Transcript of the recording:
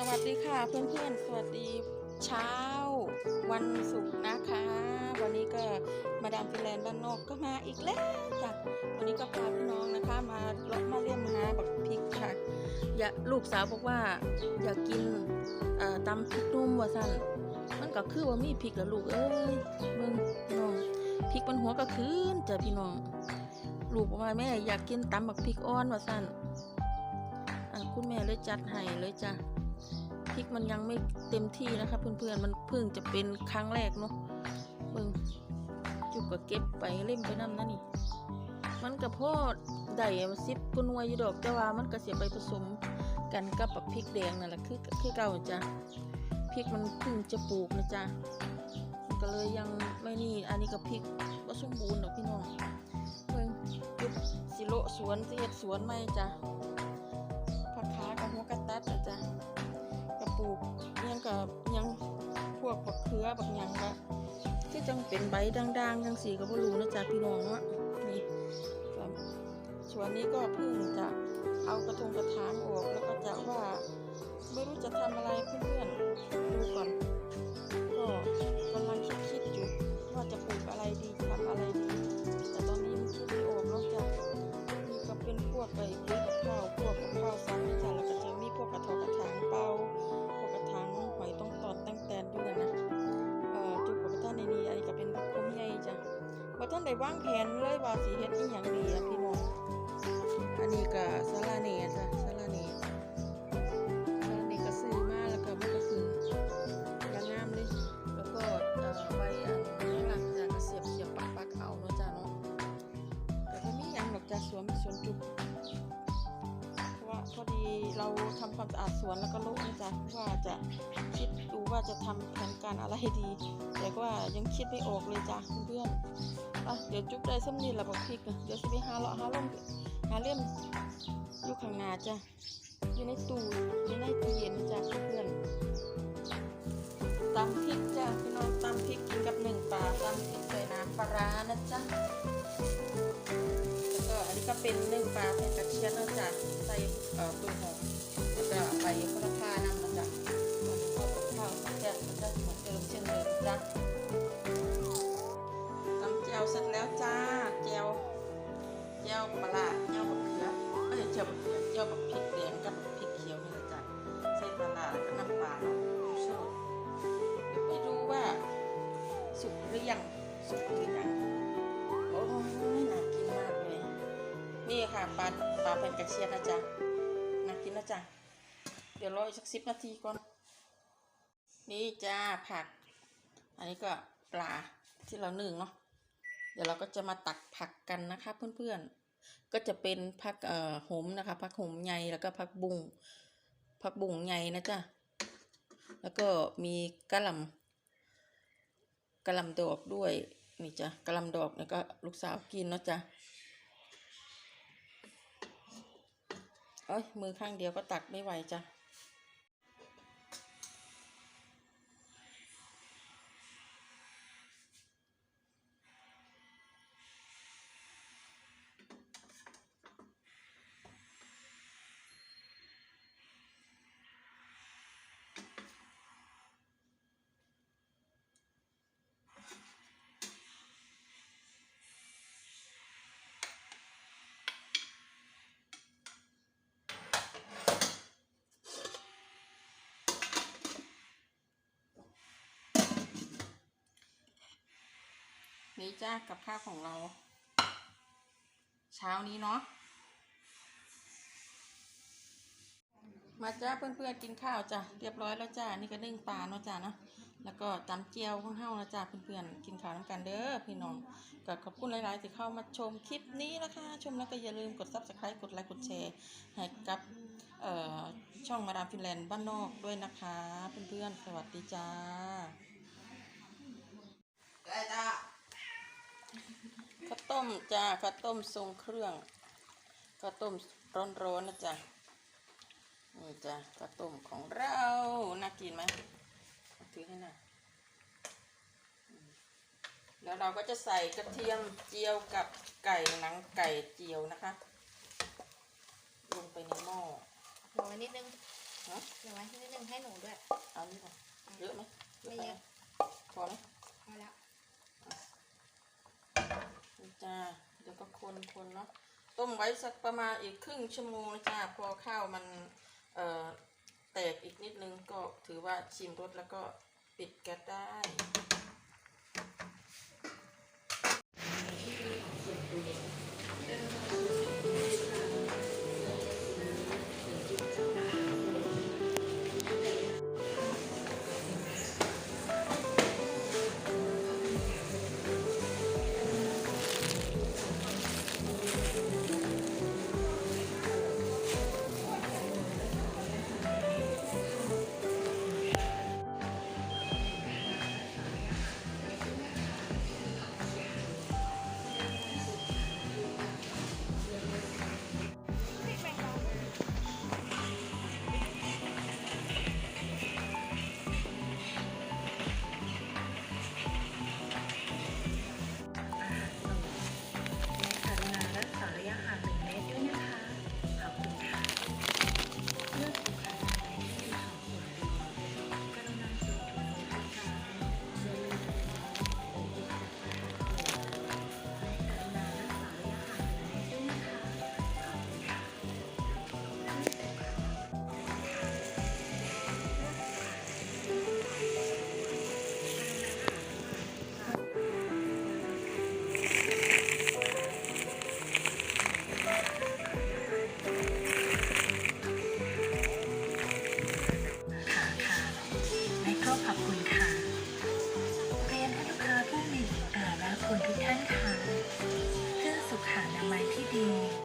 สวัสดีค่ะเพื่อนๆ สวัสดีเช้าวันศุกร์นะคะ วันนี้ก็มาดามฟินแลนด์บ้านนอกก็มาอีกแล้วจ้ะวันนี้ก็พาพี่น้องนะคะ มาเลาะมาเลี่ยมหาบักพริกค่ะอย่าลูกสาวบอกว่าอยากกินตำพริกนุ่มว่าสั่นมันก็คือว่ามีพริกแล้วลูกเอ้ยเบิ่งพี่น้องพริกมันหัวก็คืนจ้ะพี่น้องลูกบอกว่าแม่อยากกินตำบักพริกอ่อนว่าสั่นคุณแม่เลยจัดให้เลยจ้ะ พริกมันยังไม่เต็มที่นะคะเพื่อนๆมันเพิ่งจะเป็นครั้งแรกเนาะเบิ่งจุกก็เก็บไปเล่มไปนั่นนะนี่ มันก็พอได้ซิปกุนวยอยู่ดอกแต่ว่ามันก็เสียไปผสมกันกับบักพริกแดงนั่นแหละคือคือเก่าจ้ะพริกมันเพิ่งจะปลูกนะจ๊ะก็เลยยังไม่นี่อันนี้ก็พริกว่าสมบูรณ์ดอกพี่น้องเบิ่งจุดสิโลสวนเสิเฮ็ดสวนไหมจ้ะผักขากับหัวกระตัดนะจ๊ะ ปลูกยังกับยังพวกบักเคือบักยังก็ที่จังเป็นใบด่างๆจังสีก็บ่รู้นะจ๊ะพี่น้องเนาะนี่ส่วนนี้ก็เพิ่งจะเอากระทงกระถางออกแล้วก็จะว่าไม่รู้จะทำอะไร ท่านได้วางแผนเลยว่าสีเฮ็ดอีหยังดีอะพี่น้องอันนี้ก็สาลาเนจ้ะสาลาเนสาลาเนก็ซื้อมาแล้วก็มันก็ขึ้นอยังงามเลยแล้วก็เอ่อใบอันข้หลังจากก็เสียบเสียบปักปักเอาเนาะจ้ะเนาะแต่ก็มีหยังดอกจ้ะสวมสวนจุก เราทำความสะอาดสวนแล้วก็รู้นะจ๊ะว่าจะคิดดูว่าจะทำแผนการอะไรดี แต่ว่ายังคิดไม่ออกเลยจ้ะเพื่อนๆอะเดี๋ยวจุกได้ส้มนี่ละบอกพริกนเดี๋ยวสิไปหาเลาะหาล่มหาเล่มอยู่ข้างหน้าจ้ะอยู่ในตู้อยู่ในตู้เย็นจ้ะเพื่อนตำพริกจ้ะพี่น้องตำพริกกินกับหนึ่งปลาตำพริกใส่น้ำปลาร้านะจ๊ะ ก็เป็นหนึ่งปลาเป็นตะเคียนนะจ๊ะใส่เอ่อตัวหอมแล้วก็ใบโหระพานำนะจ๊ะข้าวแซ่บๆนะจ๊ะเหมือนเดิมเช่นเดิมจ้ะตำเจียวเสร็จแล้วจ้าเจียวเจียวปลาร้าเจียวบักเขือเอ้ยเจียวบักเขือเจียวบักพริกแดงกับบัก ปลาปลาเป็นกระเชียดนะจ๊ะน่ากินนะจ๊ะเดี๋ยวรออีกสักสิบนาทีก่อน นี่จ้าผัก อันนี้ก็ปลาที่เรานึ่งเนาะเดี๋ยวเราก็จะมาตักผักกันนะคะเพื่อนๆ ก็จะเป็นผักเอ่อหอมนะคะผักหอมใหญ่แล้วก็ผักบุ้งผักบุ้งใหญ่นะจ๊ะแล้วก็มีกะหล่ำกะหล่ำดอกด้วยนี่จ้ะกะหล่ำดอกแล้วก็ลูกสาวกินเนาะจ้ะ เอ้ยมือข้างเดียวก็ตักไม่ไหวจ้ะ นี่จ้ากับข้าวของเรา เช้านี้เนาะมาจ้าเพื่อนๆกินข้าวจ้ะเรียบร้อยแล้วจ้านี่ก็นึ่งปลาเนาะจ้าเนาะแล้วก็ตำเจียวของเฮานะจ้าเพื่อนๆกินข้าวน้ำกันเด้อพี่น้องก็ขอบคุณหลายๆที่เข้ามาชมคลิปนี้นะคะ ชมแล้วก็อย่าลืมกด subscribe กดไลค์กดแชร์ให้กับเอ่อช่องมาดามฟินแลนด์บ้านนอกด้วยนะคะ เพื่อนๆสวัสดีจ้า ข้าวต้มจ้าข้าวต้มทรงเครื่องข้าวต้มร้อนๆนะจ๊ะนี่จ้ะข้าวต้มของเราน่ากินไหมถือให้หน่อยอืมแล้วเราก็จะใส่กระเทียมเจียวกับไก่หนังไก่เจียวนะคะลงไปในหม้อรอนิดนึงฮะเดี๋ยวไว้ที่นิดนึงให้หนูด้วยเอานี่ก่อนเยอะไหมไม่เยอะพอไหมพอแล้วนี่ จ้าเดี๋ยวก็คนคนเนาะต้มไว้สักประมาณอีกครึ่งชั่วโมงนะจ้าพอข้าวมันเอ่อแตกอีกนิดนึงก็ถือว่าชิมรสแล้วก็ปิดแก๊สได้